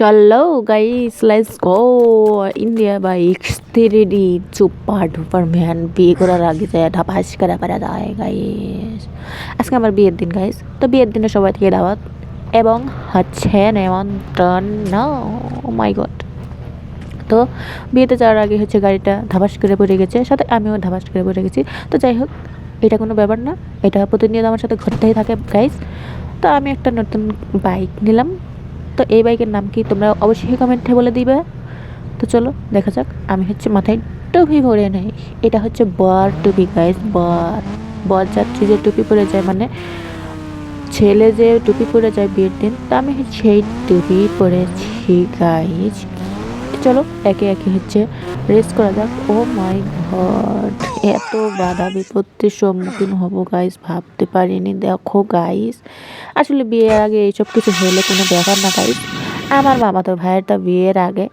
চলো guys let's go India bike three super duper man বিয়ে করার আগে যায় ঢাপাস করা পারা যায় গাইস আজকে আমার বিয়ের দিন গাইস তো বিয়ের দিনে সবাই থেকে দাওয়াত এবং হচ্ছে নেমন্ত্রণ। মাই গড তো বিয়েতে যাওয়ার আগে হচ্ছে গাড়িটা ধাবাস করে পড়ে গেছে, সাথে আমিও ধাবাস করে পড়ে গেছি। তো যাই হোক, এটা কোনো ব্যাপার না, এটা প্রতিনিয়ত আমার সাথে ঘটতেই থাকে গাইস তো আমি একটা নতুন বাইক নিলাম। তো এই বাইকের নাম কি তোমরা অবশ্যই কমেন্টে বলে দিবে। তো চলো, দেখা যাক। আমি হচ্ছে মাথায় টুপি পরে নেই। এটা হচ্ছে বর টুপি গাইস বর। বর যাত্রী যে টুপি পরে যায় মানে ছেলে যে টুপি পরে যায় বিয়ের দিন, তা আমি সেই টুপি পরেছি গাইজ চলো, একে একে হচ্ছে রেস করা যাক। ও মাই গড এত বাধা বিপত্তির সম্মুখীন হব গাইস ভাবতে পারিনি। দেখো গাইস আসলে বিয়ের আগে এইসব কিছু হলে কোনো ব্যাপার না গাইস আমার মামা তো ভাইয়েরটা বিয়ের আগে।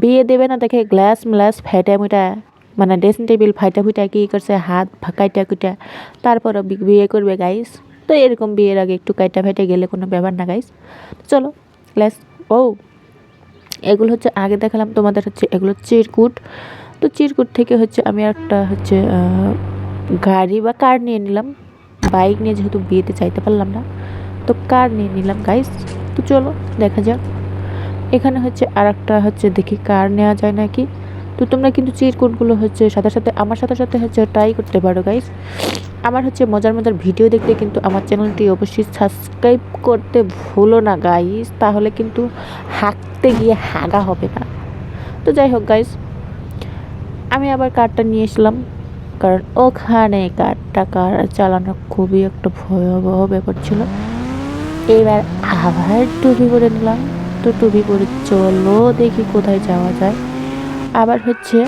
বিয়ে দেবে না, দেখে গ্লাস ম্লাস ফেটে মুটা মানে ড্রেসিং টেবিল ফাইটা ফুটা কী করছে, হাত কাইটা কুটা তারপর বিয়ে করবে গাইস তো এরকম বিয়ের আগে একটু কাইটা ফেটে গেলে কোনো ব্যাপার না গাইস চলো গ্লাস ও এগুলো হচ্ছে আগে দেখালাম তোমাদের হচ্ছে এগুলো চিরকুট। তো চিরকুট থেকে হচ্ছে আমি একটা হচ্ছে গাড়ি বা কার নিয়ে নিলাম। বাইক নিয়ে যেহেতু বিয়েতে চাইতে পারলাম না, তো কার নিয়ে নিলাম গাইস তো চলো, দেখা যাক। এখানে হচ্ছে আর একটা হচ্ছে দেখি কার নেওয়া যায় নাকি। তো তোমরা কিন্তু চিরকুটগুলো হচ্ছে সাথে সাথে, আমার সাথে সাথে হচ্ছে ট্রাই করতে পারো গাইস আমার হচ্ছে মজার মজার ভিডিও দেখতে কিন্তু আমার চ্যানেলটি অবশ্যই সাবস্ক্রাইব করতে ভুলো না গাইস তাহলে কিন্তু হাঁকতে গিয়ে হাগা হবে না। তো যাই হোক গাইস আমি আবার কারটা নিয়ে এসলাম কারণ ওখানে কারটা কার চালানো খুবই একটা ভয়াবহ ব্যাপার ছিল। এবার আবার টুপি পরে নিলাম। তো টুপি পরে চলো দেখি কোথায় যাওয়া যায়। আবার হচ্ছে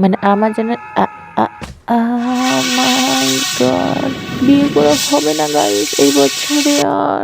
মানে আমার যেন বিয়ে করা হবে না গাইস এই বছরে আর।